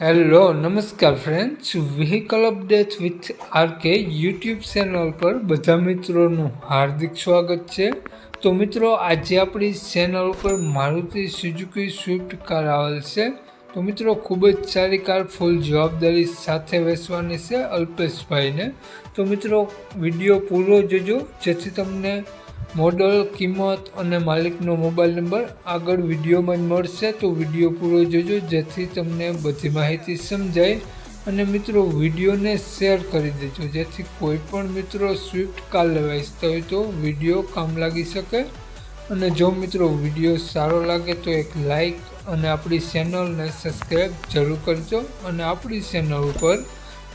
Hello નમસ્કાર friends vehicle update with RK YouTube channel પર બધા મિત્રોનું હાર્દિક સ્વાગત છે. તો મિત્રો, આજે આપણી ચેનલ ઉપર મારુતિ સુઝુકી સ્વિફ્ટ કાર આવેલ છે. તો મિત્રો, ખૂબ જ સારી કાર ફૂલ જવાબદારી સાથે વેચવાની છે અલ્પેશભાઈને. તો મિત્રો, વીડિયો પૂરો જોજો. જેથી તમને મોડલ, કિંમત અને માલિકનો મોબાઈલ નંબર આગળ વિડીયોમાં મળશે. તો વીડિયો પૂરો જોજો, જેથી તમને બધી માહિતી સમજાય. અને મિત્રો, વિડીયોને શેર કરી દેજો, જેથી કોઈ પણ મિત્રો સ્વિફ્ટ કાર લેવા ઈચ્છતા હોય તો વીડિયો કામ લાગી શકે. અને જો મિત્રો વીડિયો સારો લાગે તો એક લાઈક અને આપણી ચેનલને સબસ્ક્રાઈબ જરૂર કરજો. અને આપણી ચેનલ ઉપર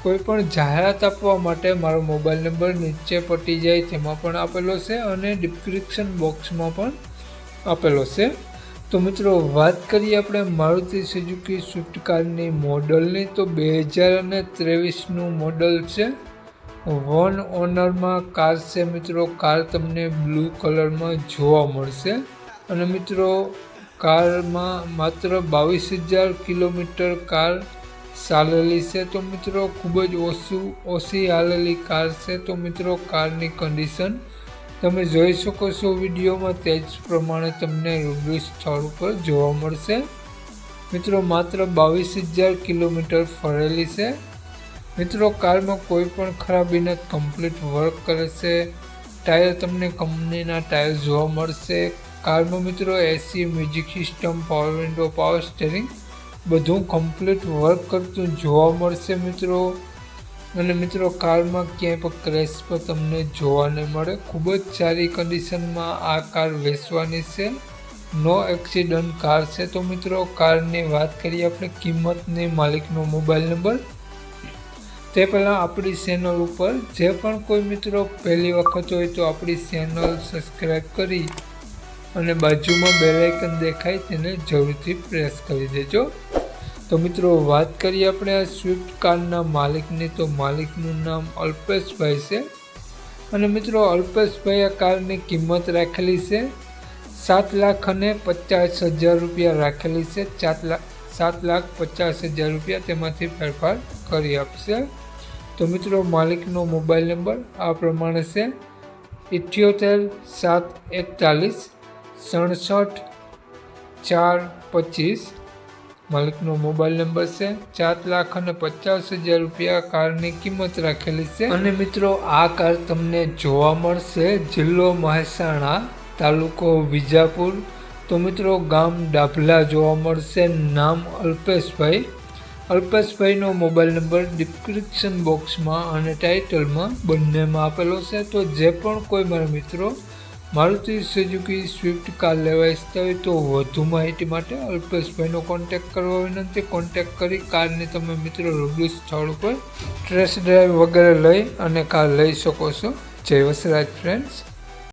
કોઈ પણ જાહેરાત આપવા માટે મારો મોબાઈલ નંબર નીચે પટી જાય તેમાં પણ આપેલો છે અને ડિસ્ક્રિપ્શન બોક્સમાં પણ આપેલો છે. તો મિત્રો, વાત કરીએ આપણે મારુતિ સુઝુકી સ્વિફ્ટ કારની મોડલની. તો બે હજાર અને ત્રેવીસનું મોડલ છે. વન ઓનરમાં કાર છે મિત્રો. કાર તમને બ્લુ કલરમાં જોવા મળશે. અને મિત્રો, કારમાં માત્ર બાવીસ હજાર કિલોમીટર કાર ચાલેલી છે તો મિત્રો, ખૂબ જ ઓછું ઓછી હાલેલી કાર છે તો મિત્રો, કારની કન્ડિશન તમે જોઈ શકો છો વિડીયોમાં તે જ પ્રમાણે તમને રૂબરૂ સ્થળ ઉપર જોવા મળશે. મિત્રો, માત્ર બાવીસ હજાર કિલોમીટર ફરેલી છે. મિત્રો, કારમાં કોઈ પણ ખરાબી કમ્પ્લીટ વર્ક કરે છે. ટાયર તમને કંપનીના ટાયર જોવા મળશે. કારમાં મિત્રો AC music system power window power steering બધું કમ્પ્લીટ વર્ક કરતું જોવા મળશે મિત્રો. અને મિત્રો કારમાં ક્યાંય પણ ક્રેશ પર તમને જોવા નહીં મળે. ખૂબ જ સારી કન્ડિશનમાં આ કાર વેચવાની છે. નો એક્સિડન્ટ કાર છે તો મિત્રો કારની વાત કરીએ આપણે કિંમતની, માલિકનો મોબાઈલ નંબર તે પહેલાં આપણી ચેનલ ઉપર જે પણ કોઈ મિત્રો પહેલી વખત હોય તો આપણી ચેનલ સબસ્ક્રાઈબ કરી અને બાજુમાં બેલાઇકન દેખાય તેને જરૂરથી પ્રેસ કરી દેજો. તો મિત્રો, વાત કરીએ આપણે આ સ્વિફ્ટ કારના માલિકની. તો માલિકનું નામ અલ્પેશભાઈ છે. અને મિત્રો, અલ્પેશભાઈ આ કારની કિંમત રાખેલી છે સાત લાખ અને પચાસ હજાર રૂપિયા રાખેલી છે. સાત લાખ સાત લાખ પચાસ હજાર રૂપિયા તેમાંથી ફેરફાર કરી આપશે. તો મિત્રો, માલિકનો મોબાઈલ નંબર આ પ્રમાણે છે. ઇઠ્યોતેર, સાત, એકતાલીસ, સડસઠ, ચાર, પચીસ માલિકનો મોબાઈલ નંબર છે, ચાર લાખ અને પચાસ હજાર રૂપિયા કારની કિંમત રાખેલી છે. અને મિત્રો, આ કાર તમને જોવા મળશે જિલ્લો મહેસાણા તાલુકો વિજાપુર. તો મિત્રો, ગામ ડાભલા જોવા મળશે, નામ અલ્પેશભાઈ. અલ્પેશભાઈનો મોબાઈલ નંબર ડિસ્ક્રિપ્શન બોક્સમાં અને ટાઇટલમાં બંનેમાં આપેલો છે. તો જે પણ કોઈ મારા મિત્રો મારુતિ સુઝુકી સ્વિફ્ટ કાર લેવા ઇચ્છતા હોય તો વધુ માહિતી માટે અલ્પેશભાઈનો કોન્ટેક્ટ કરવા વિનંતી. કોન્ટેક્ટ કરી કારની તમે મિત્રો રૂબરૂ સ્થળ ઉપર ટ્રેસ ડ્રાઈવ વગેરે લઈ અને કાર લઈ શકો છો. જય વસરાજ ફ્રેન્ડ્સ